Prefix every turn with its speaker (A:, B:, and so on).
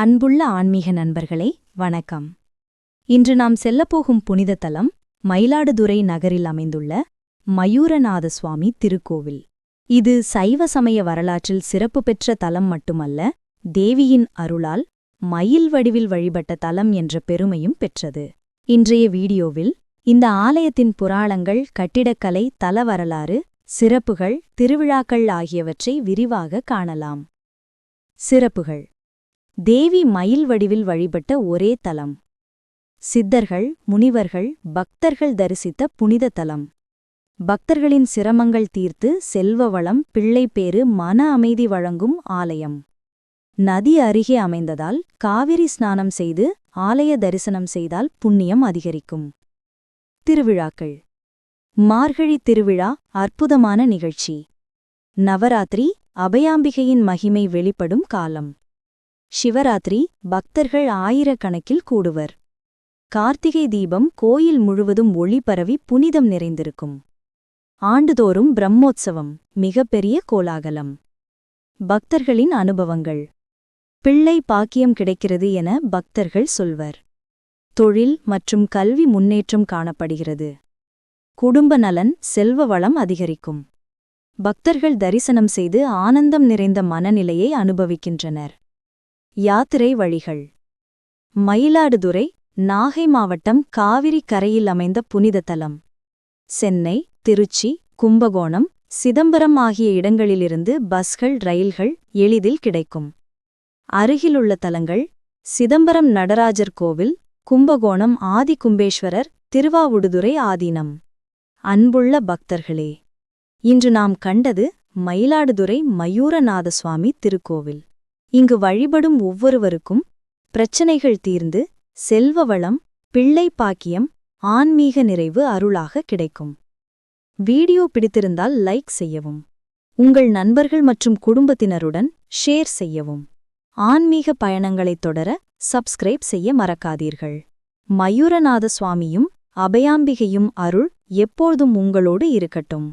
A: அன்புள்ள ஆன்மீக நண்பர்களே வணக்கம். இன்று நாம் செல்லப்போகும் புனித தலம் மயிலாடுதுறை நகரில் அமைந்துள்ள மயூரநாத சுவாமி திருக்கோவில். இது சைவ சமய வரலாற்றில் சிறப்பு பெற்ற தலம் மட்டுமல்ல தேவியின் அருளால் மயில் வடிவில் வழிபட்ட தலம் என்ற பெருமையும் பெற்றது. இன்றைய வீடியோவில் இந்த ஆலயத்தின் புராணங்கள் கட்டிடக்கலை தல வரலாறு சிறப்புகள் திருவிழாக்கள் ஆகியவற்றை விரிவாக காணலாம். சிறப்புகள். தேவி மயில் வடிவில் வழிபட்ட ஒரே தலம். சித்தர்கள் முனிவர்கள் பக்தர்கள் தரிசித்த புனித தலம். பக்தர்களின் சிரமங்கள் தீர்த்து செல்வ வளம் பிள்ளைப்பேறு மன அமைதி வழங்கும் ஆலயம். நதி அருகே அமைந்ததால் காவிரி ஸ்நானம் செய்து ஆலய தரிசனம் செய்தால் புண்ணியம் அதிகரிக்கும். திருவிழாக்கள். மார்கழி திருவிழா அற்புதமான நிகழ்ச்சி. நவராத்திரி அபயாம்பிகையின் மகிமை வெளிப்படும் காலம். சிவராத்திரி பக்தர்கள் ஆயிரக்கணக்கில் கூடுவர். கார்த்திகை தீபம் கோயில் முழுவதும் ஒளி பரவி புனிதம் நிறைந்திருக்கும். ஆண்டுதோறும் பிரம்மோத்சவம் மிகப்பெரிய கோலாகலம். பக்தர்களின் அனுபவங்கள். பிள்ளை பாக்கியம் கிடைக்கிறது என பக்தர்கள் சொல்வர். தொழில் மற்றும் கல்வி முன்னேற்றம் காணப்படுகிறது. குடும்ப நலன் செல்வ வளம் அதிகரிக்கும். பக்தர்கள் தரிசனம் செய்து ஆனந்தம் நிறைந்த மனநிலையை அனுபவிக்கின்றனர். யாத்திரை வழிகள். மயிலாடுதுறை நாகை மாவட்டம் காவிரி கரையில் அமைந்த புனித தலம். சென்னை திருச்சி கும்பகோணம் சிதம்பரம் ஆகிய இடங்களிலிருந்து பஸ்கள் ரயில்கள் எளிதில் கிடைக்கும். அருகிலுள்ள தலங்கள் சிதம்பரம் நடராஜர் கோவில் கும்பகோணம் ஆதி கும்பேஸ்வரர் திருவாவுடுதுறை ஆதீனம். அன்புள்ள பக்தர்களே இன்று நாம் கண்டது மயிலாடுதுறை மயூரநாத சுவாமி திருக்கோவில். இங்கு வழிபடும் ஒவ்வொருவருக்கும் பிரச்சனைகள் தீர்ந்து செல்வ வளம் பிள்ளை பாக்கியம் ஆன்மீக நிறைவு அருளாக கிடைக்கும். வீடியோ பிடித்திருந்தால் லைக் செய்யவும். உங்கள் நண்பர்கள் மற்றும் குடும்பத்தினருடன் ஷேர் செய்யவும். ஆன்மீக பயணங்களைத் தொடர சப்ஸ்கிரைப் செய்ய மறக்காதீர்கள். மயூரநாத சுவாமியும் அபயாம்பிகையும் அருள் எப்போதும் உங்களோடு இருக்கட்டும்.